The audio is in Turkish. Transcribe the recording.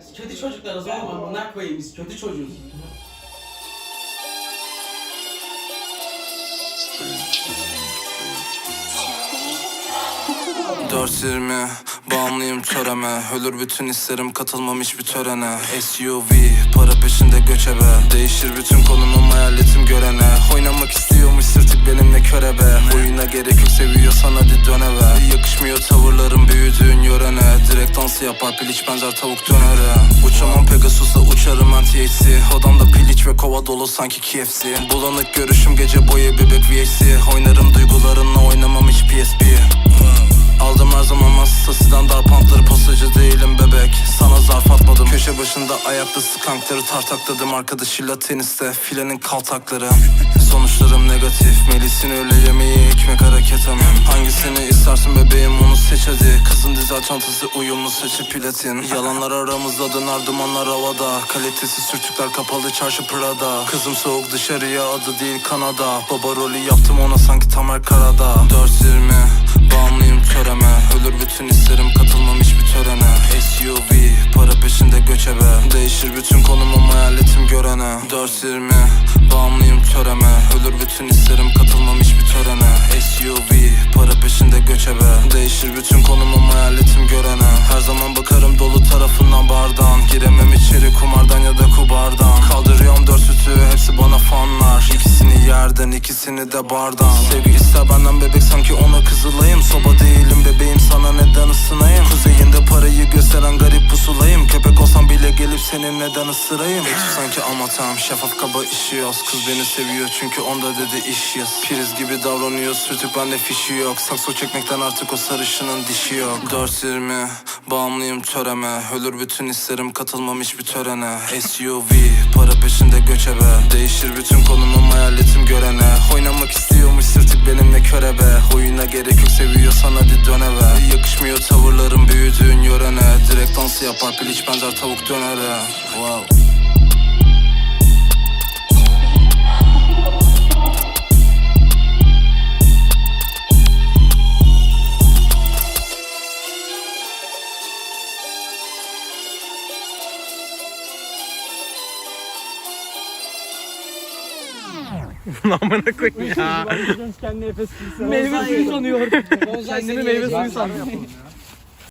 Biz kötü çocuklarız oğlum amına koyayım biz kötü çocuğuz. Dört yirmi Bağımlıyım töreme Ölür bütün hislerim katılmam hiçbir törene. SUV Para peşinde göçebe Değişir bütün konumum hayaletim görene. Oynamak istiyormuş sırtık benimle körebe. Oyuna gerek yok seviyorsan hadi dön Dansı yapar? Piliç benzer tavuk dönere Uçamam Pegasus'la uçarım ben THC Odamda piliç ve kova dolu sanki KFC Bulanık görüşüm gece boyu bebek VHC Oynarım duygularınla oynamam hiç PSP Köşe başında ayakta skankları tartakladım Arkadaşıyla teniste filenin kaltakları. Sonuçlarım negatif Melis'in öyle yemeği ekmek hareket amim Hangisini istersin bebeğim onu seç hadi. Kızın dizel çantası uyumlu saçı platin. Yalanlar aramızda döner dumanlar havada. Kalitesiz sürtükler kapalı çarşı Prada. Kızım soğuk dışarıya adı değil Kanada. Baba rolü yaptım ona sanki Tamer Karada. 420 Bağımlıyım töreme Ölür Değişir bütün konumum hayaletim görene. 420 Bağımlıyım töreme. Ölür bütün hislerim katılmam hiçbir törene. SUV Para peşinde göçebe Değişir bütün konumum hayaletim görene. Her zaman bakarım dolu tarafından bardağın Giremem içeri kumardan ya da kubardan. Kaldırıyorum dört sütü hepsi bana fanlar. İkisini yerden ikisini de bardan. Sevgi ister benden bebek sanki ona kızılayım. Soba değilim bebeğim sana neden ısınayım? Kuzeyinde parayı gösteren garip pusulayım gelip senin neden ısırayım? Ekşi sanki amatam şeffaf kaba işiyoruz Kız beni seviyor çünkü onda dedi iş yaz. Priz gibi davranıyor sürtük bende fişi yok. Sakso çekmekten artık o sarışının dişi yok. 420 bağımlıyım töreme. Ölür bütün hislerim katılmam hiçbir törene. SUV para peşinde göçebe Değişir bütün konumum hayaletim görene. Oynamak istiyormuş sırtık benimle körebe Oyuna gerek yok seviyorsan hadi dön eve Yakışmıyor tavırlarım büyüdüğün yörene. Direkt dansı yapar piliç benzer tavuk dönere. Wow Amına koyayım ya. Kendi nefes Meyve suyu sanıyor. Kendini meyve suyu sanıyor.